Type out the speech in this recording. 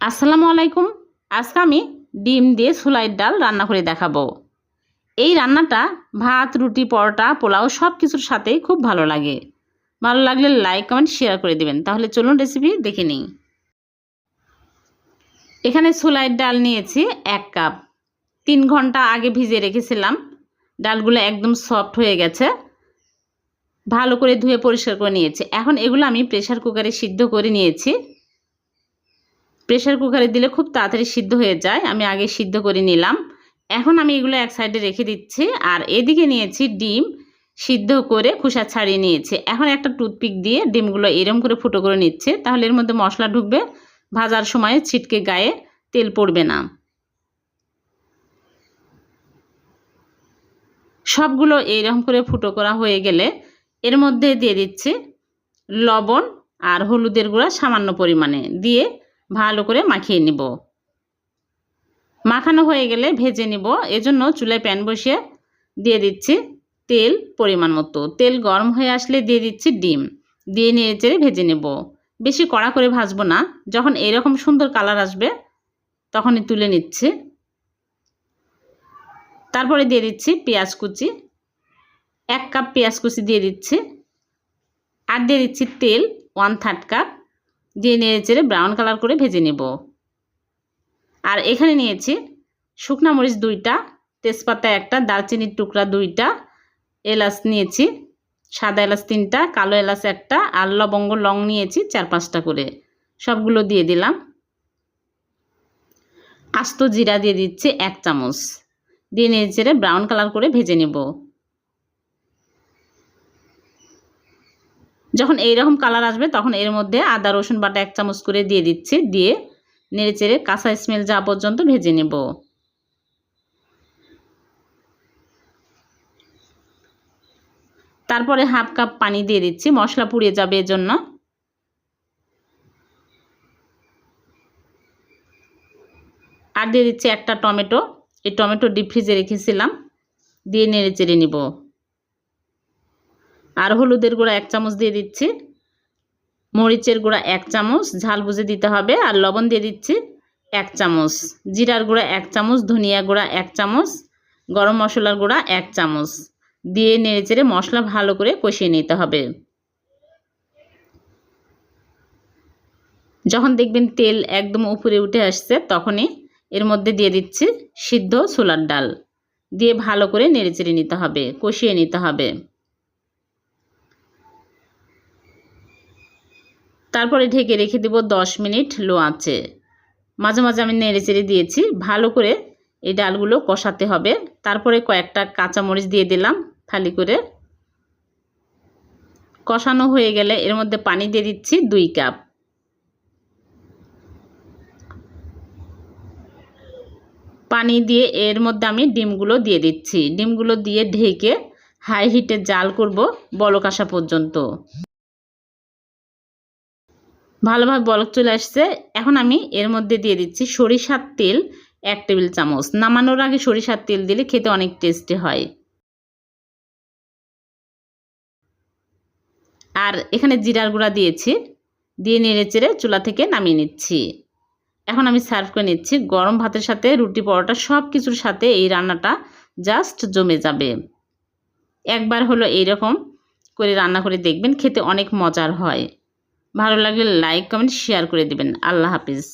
আসসালামু আলাইকুম। আজকে আমি ডিম দিয়ে ছোলাইয়ের ডাল রান্না করে দেখাবো। এই রান্নাটা ভাত, রুটি, পরোটা, পোলাও সব কিছুর সাথেই খুব ভালো লাগে। ভালো লাগলে লাইক, কমেন্ট, শেয়ার করে দিবেন। তাহলে চলুন রেসিপি দেখে নিই। এখানে ছোলাইয়ের ডাল নিয়েছি এক কাপ। তিন ঘণ্টা আগে ভিজিয়ে রেখেছিলাম। ডালগুলো একদম সফট হয়ে গেছে। ভালো করে ধুয়ে পরিষ্কার করে নিয়েছি। এখন এগুলো আমি প্রেশার কুকারে সিদ্ধ করে নিয়েছি। প্রেশার কুকারে দিলে খুব তাড়াতাড়ি সিদ্ধ হয়ে যায়। আমি আগে সিদ্ধ করে নিলাম। এখন আমি এগুলো এক সাইডে রেখে দিচ্ছি। আর এদিকে নিয়েছি ডিম সিদ্ধ করে খোসা ছাড়িয়ে নিয়েছি। এখন একটা টুথপিক দিয়ে ডিমগুলো এরম করে ফুটো করে নিচ্ছে। তাহলে এর মধ্যে মশলা ঢুকবে। ভাজার সময় ছিটকে গায়ে তেল পড়বে না। সবগুলো এইরকম করে ফুটো করা হয়ে গেলে এর মধ্যে দিয়ে দিচ্ছি লবণ আর হলুদের গুঁড়া সামান্য পরিমাণে। দিয়ে ভালো করে মাখিয়ে নিব। মাখানো হয়ে গেলে ভেজে নিব। এজন্য চুলায় প্যান বসিয়ে দিয়ে দিচ্ছি তেল পরিমাণ মতো। তেল গরম হয়ে আসলে দিয়ে দিচ্ছি ডিম। দিয়ে নিয়ে চেড়ে ভেজে নেব। বেশি কড়া করে ভাজবো না। যখন এরকম সুন্দর কালার আসবে, তখনই তুলে নিচ্ছি। তারপরে দিয়ে দিচ্ছি পেঁয়াজ কুচি। এক কাপ পেঁয়াজ কুচি দিয়ে দিচ্ছি। আর দিয়ে দিচ্ছি তেল, ওয়ান থার্ড কাপ। দিয়ে নেড়ে চেড়ে ব্রাউন কালার করে ভেজে নেব। আর এখানে নিয়েছি শুকনা মরিচ দুইটা, তেজপাতা একটা, দারচিনির টুকরা দুইটা, এলাচ নিয়েছি, সাদা এলাচ তিনটা, কালো এলাচ একটা, আর লবঙ্গ, লং নিয়েছি চার পাঁচটা করে। সবগুলো দিয়ে দিলাম। আস্ত জিরা দিয়ে দিচ্ছি এক চামচ। দিয়ে নেড়ে ব্রাউন কালার করে ভেজে নেব। যখন এইরকম কালার আসবে, তখন এর মধ্যে আদা, রসুন বাটা এক চামচ করে দিয়ে দিচ্ছি। দিয়ে নেড়ে চেড়ে কাঁচা স্মেল যাওয়া পর্যন্ত ভেজে নেব। তারপরে হাফ কাপ পানি দিয়ে দিচ্ছি। মশলা পুড়িয়ে যাবে এজন্য। আর দিয়ে দিচ্ছি একটা টমেটো। এই টমেটো ডিপ ফ্রিজে রেখেছিলাম। দিয়ে নেড়ে চেড়ে নিব। আর হলুদের গুঁড়া এক চামচ দিয়ে দিচ্ছি। মরিচের গুঁড়া এক চামচ, ঝাল বুঝে দিতে হবে। আর লবণ দিয়ে দিচ্ছি এক চামচ। জিরার গুঁড়া এক চামচ, ধনিয়া গুঁড়া এক চামচ, গরম মশলার গুঁড়া এক চামচ। দিয়ে নেড়েচেড়ে মশলা ভালো করে কষিয়ে নিতে হবে। যখন দেখবেন তেল একদম উপরে উঠে আসছে, তখনই এর মধ্যে দিয়ে দিচ্ছি সিদ্ধ ছোলার ডাল। দিয়ে ভালো করে নেড়েচেড়ে নিতে হবে, কষিয়ে নিতে হবে। তারপরে ঢেকে রেখে দেব দশ মিনিট লো আঁচে মাঝে মাঝে আমি নেড়ে চেড়ে দিয়েছি। ভালো করে এই ডালগুলো কষাতে হবে। তারপরে কয়েকটা কাঁচামরিচ দিয়ে দিলাম থালি করে। কষানো হয়ে গেলে এর মধ্যে পানি দিয়ে দিচ্ছি দুই কাপ। পানি দিয়ে এর মধ্যে আমি ডিমগুলো দিয়ে দিচ্ছি। ডিমগুলো দিয়ে ঢেকে হাই হিটে জাল করব বলক আসা পর্যন্ত। ভালোভাবে বলক চলে আসছে। এখন আমি এর মধ্যে দিয়ে দিচ্ছি সরিষার তেল এক টেবিল চামচ। নামানোর আগে সরিষার তেল দিলে খেতে অনেক টেস্টি হয়। আর এখানে জিরার গুঁড়া দিয়েছি। দিয়ে নেড়ে চেড়ে চুলা থেকে নামিয়ে নিচ্ছি। এখন আমি সার্ভ করে নিচ্ছি গরম ভাতের সাথে রুটি পরোটা সব কিছুর সাথে এই রান্নাটা জাস্ট জমে যাবে। একবার হলো এইরকম করে রান্না করে দেখবেন, খেতে অনেক মজার হয়। ভালো লাগলে লাইক কমেন্ট শেয়ার করে দিবেন। আল্লাহ হাফিজ।